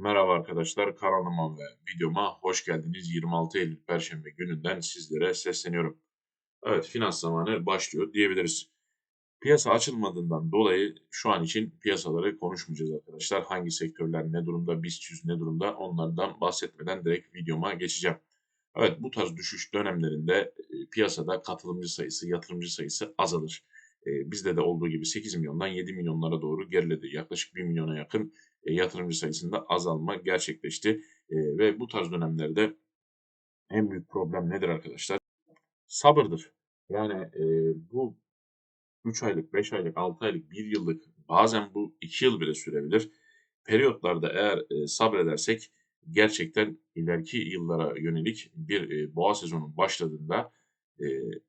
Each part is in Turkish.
Merhaba arkadaşlar, kanalıma ve videoma hoş geldiniz. 26 Eylül Perşembe gününden sizlere sesleniyorum. Evet, finans zamanı başlıyor diyebiliriz. Piyasa açılmadığından dolayı şu an için piyasaları konuşmayacağız arkadaşlar. Hangi sektörler ne durumda, BIST 100 ne durumda onlardan bahsetmeden direkt videoma geçeceğim. Evet, bu tarz düşüş dönemlerinde e, piyasada katılımcı sayısı, yatırımcı sayısı azalır. E, bizde de olduğu gibi 8 milyondan 7 milyonlara doğru geriledi. Yaklaşık 1 milyona yakın yatırımcı sayısında azalma gerçekleşti. E, ve bu tarz dönemlerde en büyük problem nedir arkadaşlar? Sabırdır. Yani e, bu 3 aylık, 5 aylık, 6 aylık, 1 yıllık bazen bu 2 yıl bile sürebilir. Periyotlarda eğer e, sabredersek gerçekten ileriki yıllara yönelik bir e, boğa sezonu başladığında e,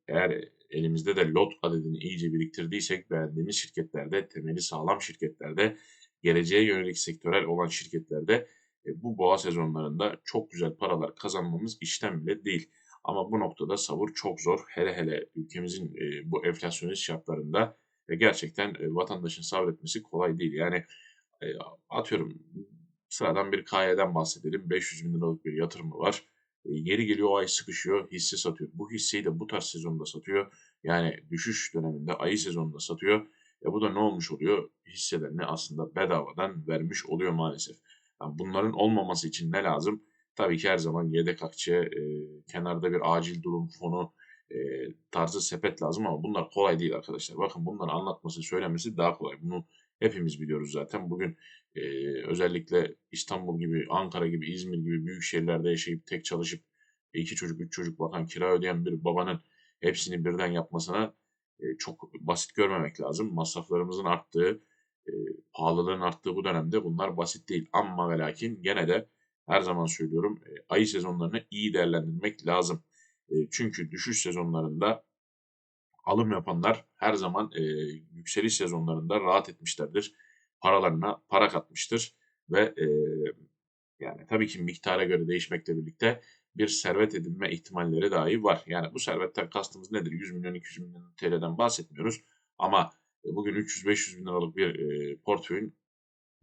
eğer elimizde de lot adedini iyice biriktirdiysek beğendiğimiz şirketlerde, temeli sağlam şirketlerde, geleceğe yönelik sektörel olan şirketlerde e, bu boğa sezonlarında çok güzel paralar kazanmamız işten bile değil. Ama bu noktada sabır çok zor. Hele hele ülkemizin e, bu enflasyonist şartlarında e, gerçekten e, vatandaşın sabretmesi kolay değil. Yani atıyorum sıradan bir KY'den bahsedelim. 500 bin liralık bir yatırımı var. E, yeri geliyor o ay sıkışıyor, hisse satıyor. Bu hisseyi de bu tarz sezonda satıyor. Yani düşüş döneminde ayı sezonunda satıyor. E bu da ne olmuş oluyor? Hisselerini aslında bedavadan vermiş oluyor maalesef. Yani bunların olmaması için ne lazım? Tabii ki her zaman yedek akçe, e, kenarda bir acil durum fonu e, tarzı sepet lazım ama bunlar kolay değil arkadaşlar. Bakın bunları anlatması, söylemesi daha kolay. Bunu hepimiz biliyoruz zaten. Bugün e, özellikle İstanbul gibi, Ankara gibi, İzmir gibi büyük şehirlerde yaşayıp tek çalışıp iki çocuk, üç çocuk bakan, kira ödeyen bir babanın hepsini birden yapmasına çok basit görmemek lazım. Masraflarımızın arttığı, e, pahalılığın arttığı bu dönemde bunlar basit değil. Ama ve lakin gene de her zaman söylüyorum e, ayı sezonlarını iyi değerlendirmek lazım. E, çünkü düşüş sezonlarında alım yapanlar her zaman yükseliş sezonlarında rahat etmişlerdir. Paralarına para katmıştır ve yani tabii ki miktara göre değişmekle birlikte bir servet edinme ihtimalleri dahi var. Yani bu servetten kastımız nedir? 100 milyon 200 milyon TL'den bahsetmiyoruz. Ama e, bugün 300-500 bin liralık bir e, portföyün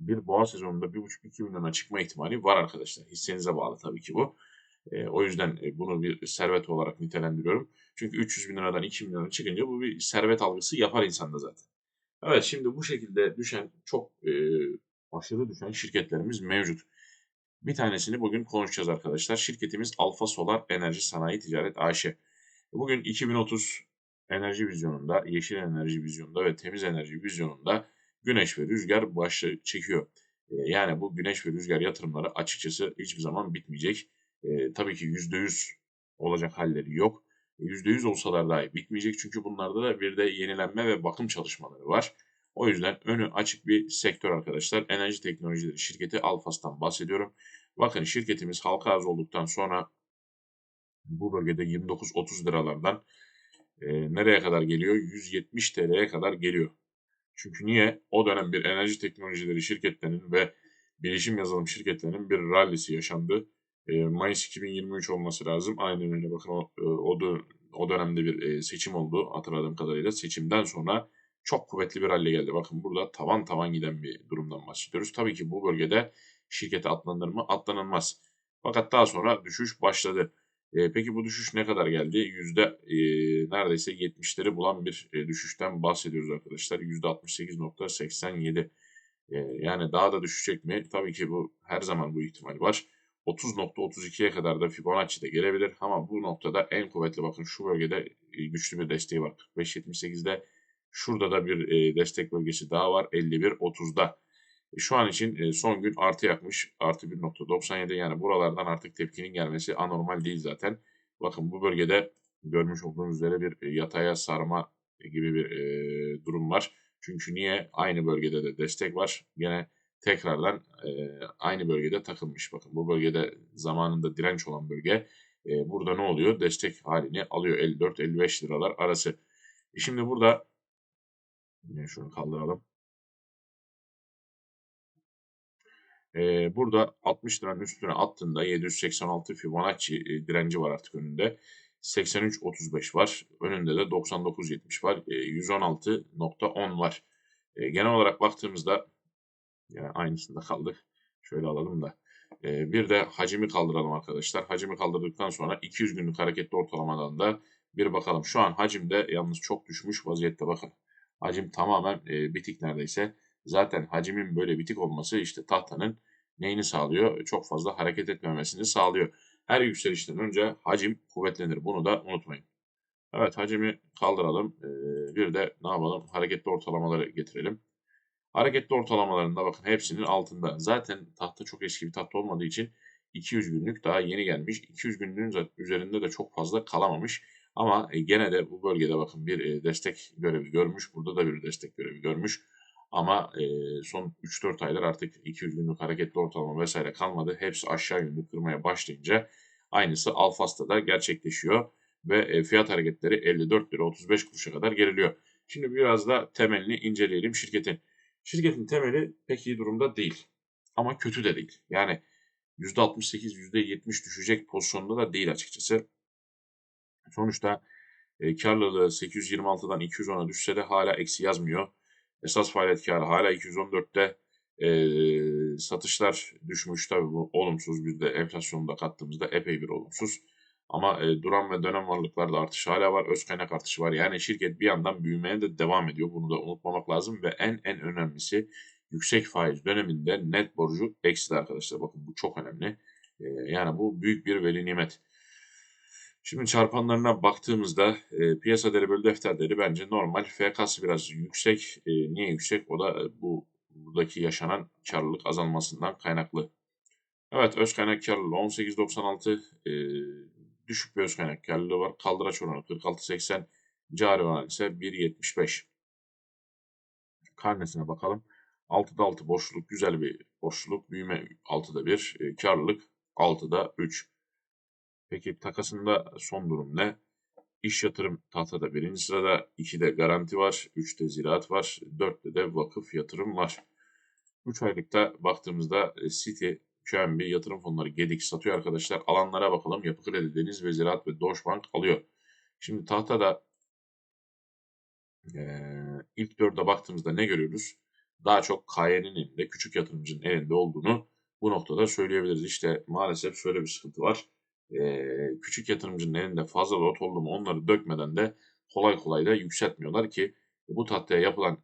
bir boğa sezonunda 1,5-2 milyona çıkma ihtimali var arkadaşlar. Hissenize bağlı tabii ki bu. E, o yüzden e, bunu bir servet olarak nitelendiriyorum. Çünkü 300 bin liradan 2 milyona çıkınca bu bir servet algısı yapar insanda zaten. Evet şimdi bu şekilde düşen çok e, aşırı düşen şirketlerimiz mevcut. Bir tanesini bugün konuşacağız arkadaşlar. Şirketimiz Alfa Solar Enerji Sanayi Ticaret AŞ. Bugün 2030 enerji vizyonunda, yeşil enerji vizyonunda ve temiz enerji vizyonunda güneş ve rüzgar başlı çekiyor. Yani bu güneş ve rüzgar yatırımları açıkçası hiçbir zaman bitmeyecek. E, tabii ki %100 olacak halleri yok. %100 olsalar dahi bitmeyecek çünkü bunlarda da bir de yenilenme ve bakım çalışmaları var. O yüzden önü açık bir sektör arkadaşlar. Enerji Teknolojileri şirketi Alfas'tan bahsediyorum. Bakın şirketimiz halka arz olduktan sonra bu bölgede 29-30 liralardan e, nereye kadar geliyor? 170 TL'ye kadar geliyor. Çünkü niye? O dönem bir enerji teknolojileri şirketlerinin ve bilişim yazılım şirketlerinin bir rallisi yaşandı. E, Mayıs 2023 olması lazım. Aynen öyle bakın o, e, o, o dönemde bir e, seçim oldu hatırladığım kadarıyla. Seçimden sonra çok kuvvetli bir hale geldi. Bakın burada tavan tavan giden bir durumdan bahsediyoruz. Tabii ki bu bölgede şirkete atlanır mı? Atlanılmaz. Fakat daha sonra düşüş başladı. E, peki bu düşüş ne kadar geldi? Yüzde e, neredeyse 70'leri bulan bir e, düşüşten bahsediyoruz arkadaşlar. Yüzde 68.87. E, yani daha da düşecek mi? Tabii ki bu her zaman bu ihtimal var. 30.32'ye kadar da Fibonacci'de gelebilir. Ama bu noktada en kuvvetli bakın şu bölgede güçlü bir desteği var. 45.78'de Şurada da bir e, destek bölgesi daha var 51.30'da. E, şu an için e, son gün artı yakmış. Artı 1.97 yani buralardan artık tepkinin gelmesi anormal değil zaten. Bakın bu bölgede görmüş olduğunuz üzere bir e, yataya sarma gibi bir durum var. Çünkü niye? Aynı bölgede de destek var. Yine tekrardan aynı bölgede takılmış. Bakın bu bölgede zamanında direnç olan bölge burada ne oluyor? Destek halini alıyor 54-55 liralar arası. Şimdi burada Yine şunu kaldıralım. Ee, burada 60 liranın üstüne attığında 786 Fibonacci direnci var artık önünde. 83.35 var. Önünde de 99.70 var. E, 116.10 var. E, genel olarak baktığımızda yani aynısında kaldık. Şöyle alalım da. E, bir de hacimi kaldıralım arkadaşlar. Hacimi kaldırdıktan sonra 200 günlük hareketli ortalamadan da bir bakalım. Şu an hacimde yalnız çok düşmüş vaziyette bakın. Hacim tamamen e, bitik neredeyse. Zaten hacimin böyle bitik olması işte tahtanın neyini sağlıyor? Çok fazla hareket etmemesini sağlıyor. Her yükselişten önce hacim kuvvetlenir. Bunu da unutmayın. Evet hacimi kaldıralım. Ee, bir de ne yapalım? Hareketli ortalamaları getirelim. Hareketli ortalamalarında bakın hepsinin altında. Zaten tahta çok eski bir tahta olmadığı için 200 günlük daha yeni gelmiş. 200 günlüğün üzerinde de çok fazla kalamamış. Ama e, gene de bu bölgede bakın bir e, destek görevi görmüş. Burada da bir destek görevi görmüş. Ama e, son 3-4 aylar artık 200 günlük hareketli ortalama vesaire kalmadı. Hepsi aşağı yönlü kırmaya başlayınca aynısı Alfas'ta da gerçekleşiyor. Ve fiyat hareketleri 54 lira 35 kuruşa kadar geriliyor. Şimdi biraz da temelini inceleyelim şirketin. Şirketin temeli pek iyi durumda değil. Ama kötü de değil. Yani %68, %70 düşecek pozisyonda da değil açıkçası. Sonuçta e, karlılığı 826'dan 210'a düşse de hala eksi yazmıyor. Esas faaliyet karı hala 214'te. E, satışlar düşmüş tabii bu olumsuz. Bir de enflasyonu da kattığımızda epey bir olumsuz. Ama e, duran ve dönem varlıklarda artış hala var. Öz kaynak artışı var. Yani şirket bir yandan büyümeye de devam ediyor. Bunu da unutmamak lazım. Ve en en önemlisi yüksek faiz döneminde net borcu eksi arkadaşlar. Bakın bu çok önemli. E, yani bu büyük bir veli nimet. Şimdi çarpanlarına baktığımızda e, piyasa değeri bölü defter değeri bence normal. FK'sı biraz yüksek. E, niye yüksek? O da e, bu buradaki yaşanan karlılık azalmasından kaynaklı. Evet öz kaynak karlılığı 18.96 e, düşük bir öz kaynak karlılığı var. Kaldıraç oranı 46.80 cari oranı ise 1.75. Karnesine bakalım. 6'da 6 boşluk güzel bir boşluk. Büyüme 6'da 1. E, karlılık 6'da 3. Peki takasında son durum ne? İş yatırım tahtada birinci sırada, 2'de garanti var, 3'te ziraat var, 4'te de vakıf yatırım var. 3 aylıkta baktığımızda e, City, QNB yatırım fonları Gedik satıyor arkadaşlar. Alanlara bakalım. Yapı Kredi, Deniz ve Ziraat ve Doğuş Bank alıyor. Şimdi tahtada e, ilk dörde baktığımızda ne görüyoruz? Daha çok KY'nin elinde, küçük yatırımcının elinde olduğunu bu noktada söyleyebiliriz. İşte maalesef şöyle bir sıkıntı var küçük yatırımcının elinde fazla lot oldu mu onları dökmeden de kolay kolay da yükseltmiyorlar ki bu tahtaya yapılan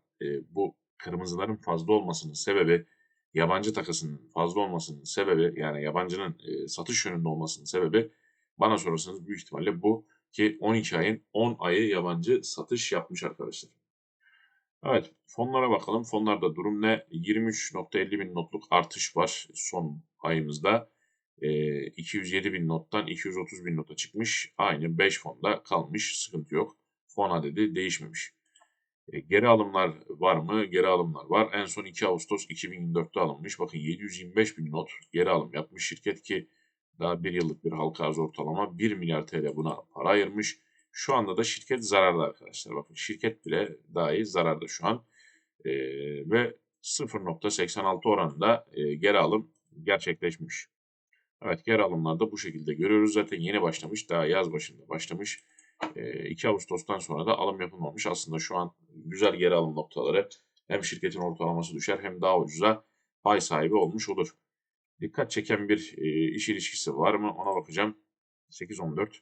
bu kırmızıların fazla olmasının sebebi yabancı takasının fazla olmasının sebebi yani yabancının satış yönünde olmasının sebebi bana sorarsanız büyük ihtimalle bu ki 12 ayın 10 ayı yabancı satış yapmış arkadaşlar. Evet fonlara bakalım. Fonlarda durum ne? 23.50 bin notluk artış var son ayımızda. 207 bin nottan 230 bin nota çıkmış. Aynı 5 fonda kalmış. Sıkıntı yok. Fon adedi değişmemiş. Geri alımlar var mı? Geri alımlar var. En son 2 Ağustos 2024'te alınmış. Bakın 725 bin not geri alım yapmış şirket ki daha bir yıllık bir halka arz ortalama 1 milyar TL buna para ayırmış. Şu anda da şirket zararda arkadaşlar. Bakın şirket bile dahi zararda şu an. E, ve 0.86 oranında e, geri alım gerçekleşmiş. Evet geri alımlarda bu şekilde görüyoruz. Zaten yeni başlamış. Daha yaz başında başlamış. 2 Ağustos'tan sonra da alım yapılmamış. Aslında şu an güzel geri alım noktaları hem şirketin ortalaması düşer hem daha ucuza pay sahibi olmuş olur. Dikkat çeken bir iş ilişkisi var mı ona bakacağım. 8-14.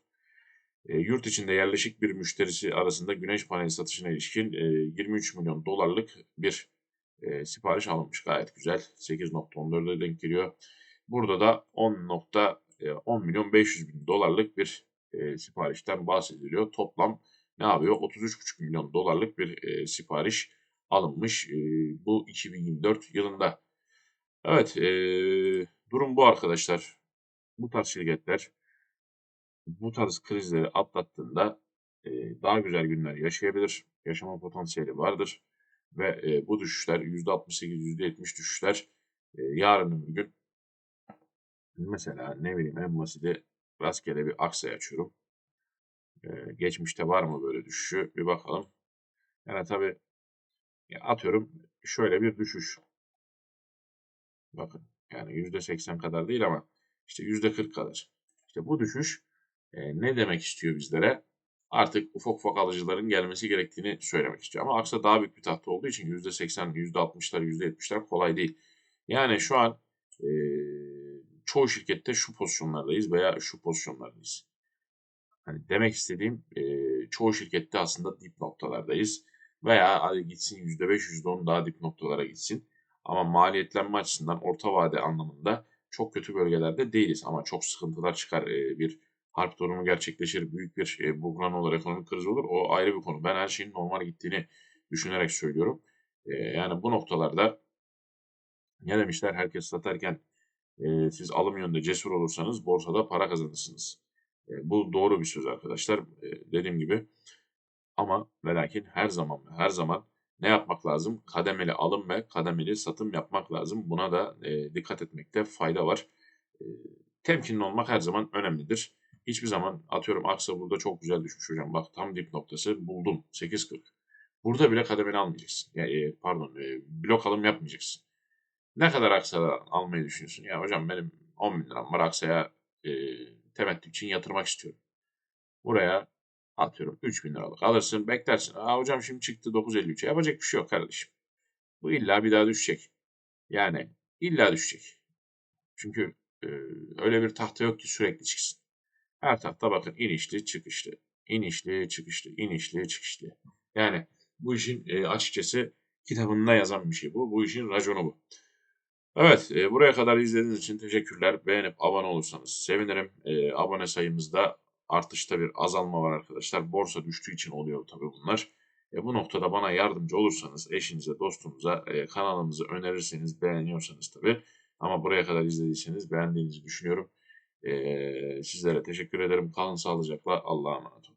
yurt içinde yerleşik bir müşterisi arasında güneş paneli satışına ilişkin 23 milyon dolarlık bir sipariş alınmış. Gayet güzel. 8.14'e denk geliyor. Burada da 10.10 e, milyon 500 bin dolarlık bir e, siparişten bahsediliyor. Toplam ne yapıyor? 33,5 milyon dolarlık bir e, sipariş alınmış e, bu 2024 yılında. Evet e, durum bu arkadaşlar. Bu tarz şirketler bu tarz krizleri atlattığında e, daha güzel günler yaşayabilir. Yaşama potansiyeli vardır. Ve e, bu düşüşler %68, %70 düşüşler e, yarın bir gün Mesela ne bileyim en basiti rastgele bir aksay açıyorum. Ee, geçmişte var mı böyle düşüşü bir bakalım. Yani tabi atıyorum şöyle bir düşüş. Bakın yani %80 kadar değil ama işte %40 kadar. İşte bu düşüş e, ne demek istiyor bizlere? Artık ufak ufak alıcıların gelmesi gerektiğini söylemek istiyor. Ama aksa daha büyük bir tahta olduğu için %80, %60'lar, %70'ler kolay değil. Yani şu an e, çoğu şirkette şu pozisyonlardayız veya şu pozisyonlardayız. Hani demek istediğim e, çoğu şirkette aslında dip noktalardayız. Veya hadi gitsin %5 %10 daha dip noktalara gitsin. Ama maliyetlenme açısından orta vade anlamında çok kötü bölgelerde değiliz. Ama çok sıkıntılar çıkar. E, bir harp durumu gerçekleşir. Büyük bir e, buhran olur, ekonomik kriz olur. O ayrı bir konu. Ben her şeyin normal gittiğini düşünerek söylüyorum. E, yani bu noktalarda ne demişler? Herkes satarken siz alım yönünde cesur olursanız borsada para kazanırsınız. Bu doğru bir söz arkadaşlar. E, dediğim gibi ama ve lakin her zaman her zaman ne yapmak lazım? Kademeli alım ve kademeli satım yapmak lazım. Buna da dikkat etmekte fayda var. Temkinli olmak her zaman önemlidir. Hiçbir zaman atıyorum Aksa burada çok güzel düşmüş hocam. Bak tam dip noktası buldum 8.40. Burada bile kademeli almayacaksın. Yani, pardon blok alım yapmayacaksın. Ne kadar Aksa'dan almayı düşünüyorsun? Ya hocam benim 10 bin liram var Aksa'ya e, temettü için yatırmak istiyorum. Buraya atıyorum 3 bin liralık alırsın beklersin. Aa hocam şimdi çıktı 9.53'e yapacak bir şey yok kardeşim. Bu illa bir daha düşecek. Yani illa düşecek. Çünkü e, öyle bir tahta yok ki sürekli çıksın. Her tahta bakın inişli çıkışlı. inişli çıkışlı. inişli çıkışlı. Yani bu işin e, açıkçası kitabında yazan bir şey bu. Bu işin raconu bu. Evet, e, buraya kadar izlediğiniz için teşekkürler. Beğenip abone olursanız sevinirim. E, abone sayımızda artışta bir azalma var arkadaşlar. Borsa düştüğü için oluyor tabii bunlar. E, bu noktada bana yardımcı olursanız, eşinize, dostunuza, e, kanalımızı önerirseniz, beğeniyorsanız tabii. Ama buraya kadar izlediyseniz beğendiğinizi düşünüyorum. E, sizlere teşekkür ederim. Kalın sağlıcakla. Allah'a emanet olun.